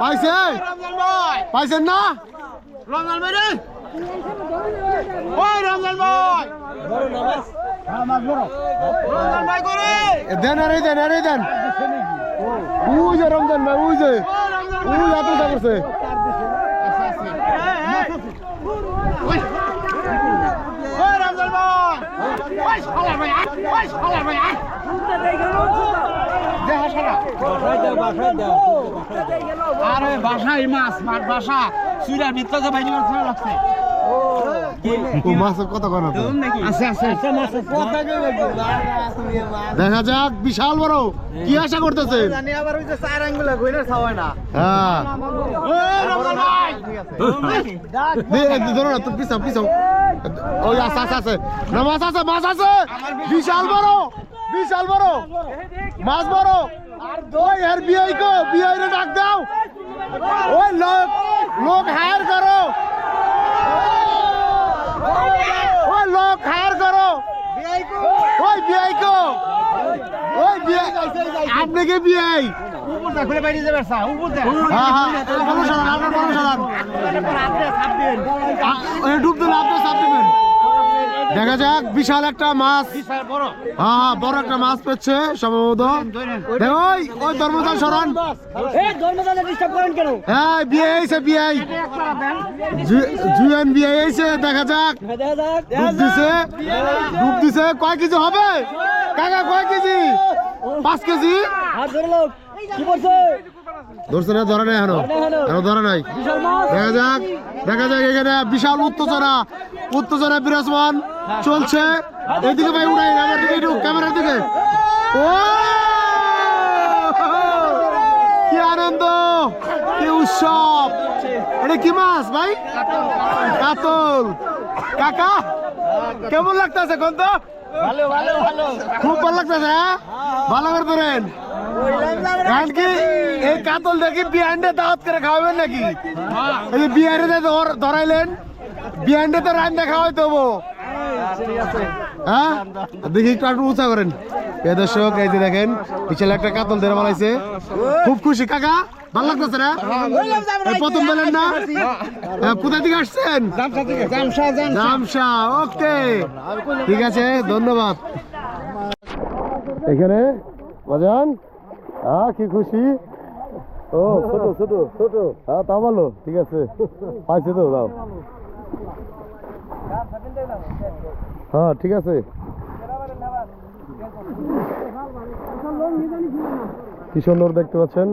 পাইছে? রমজান ভাই পাইছেন না? রমজান ভাই রে। ওই রমজান ভাই। রমজান ভাই করে। দেন আরে দেন আরে দেন। উই যে রমজান ভাই উই যে। ও রমজান উই এত উঠা করছে। ওই রমজান ভাই। ওই শালা ভাই ওই শালা ভাই বাসায় মাছ মাছ বাসা ভিতরে বাইরে মাছ লাগছে। আছে দেখা যাক বিশাল বড়। কি আশা করতেছে? হ্যাঁ। ধরো না পিছাও পিছাও। ওই আছে আছে আছে মাছ আছে মাছ আছে। বিশাল বড়। বিশাল বড়। মাছ বড়। ওই এর বিআই কো বিআই রে ডাক দাও। ওই লোক লোক হায়ার করো। ওই লোক হায়ার করো। ওই বিআই কো। ওই বিআই আপনি কে দা খুলে বাইরে যাবে সা উপর দা হ্যাঁ হ্যাঁ পরমেশ্বর ডুব দেখা যাক বিশাল একটা মাছ। বিশাল বড়। হ্যাঁ হ্যাঁ বড় একটা মাছ পেচ্ছে সম্ভবত। ওই ওই ধর্মদাল সরান হ্যাঁ বিয়ে হয়েছে বিয়ে। জুয়েন বিয়ে হয়েছে দেখা যাক। ডুব দিছে ডুব দিছে। কয় কেজি হবে? কাকা কয় কেজি? পাঁচ কেজি? ধরছে না ধরে নাই এখনও। এখনও। ধরে নাই। দেখা যাক দেখা যাক এখানে বিশাল উত্তেজনা। উত্তেজনা বিরাজমান চলছে। এইদিকে ভাই উড়াই আমার দিকে একটু ক্যামেরার দিকে। ও! কি আনন্দ কি উৎসব। এটা কি মাছ ভাই? কাতল। কাকা কেমন লাগতেছে কোন তো ভালো ভালো ভালো। খুব ভালো লাগতেছে হ্যাঁ? ভালো করে ধরেন। কারণ কি এই কাতল দেখি দাওয়াত করে খাওয়াবেন নাকি? এই যে বিহারে ধরাইলেন তো রান্না খাওয়াই দেবো হ্যাঁ? দেখি একটু একটু উঁচা করেন। দর্শক এই যে দেখেন বিশাল একটা কাতল ধরে বানাইছে। খুব খুশি কাকা? ভালো লাগতেছে না? প্রথম বলেন না? হ্যাঁ, কোথা থেকে আসছেন? জামশা ওকে। ঠিক আছে ধন্যবাদ। এখানে বাজান? হ্যাঁ কি খুশি? ও, ছোট ছোট ছোট। হ্যাঁ তা ভালো, ঠিক আছে। পাইছে তো দাও হ্যাঁ ঠিক আছে। কি সুন্দর দেখতে পাচ্ছেন।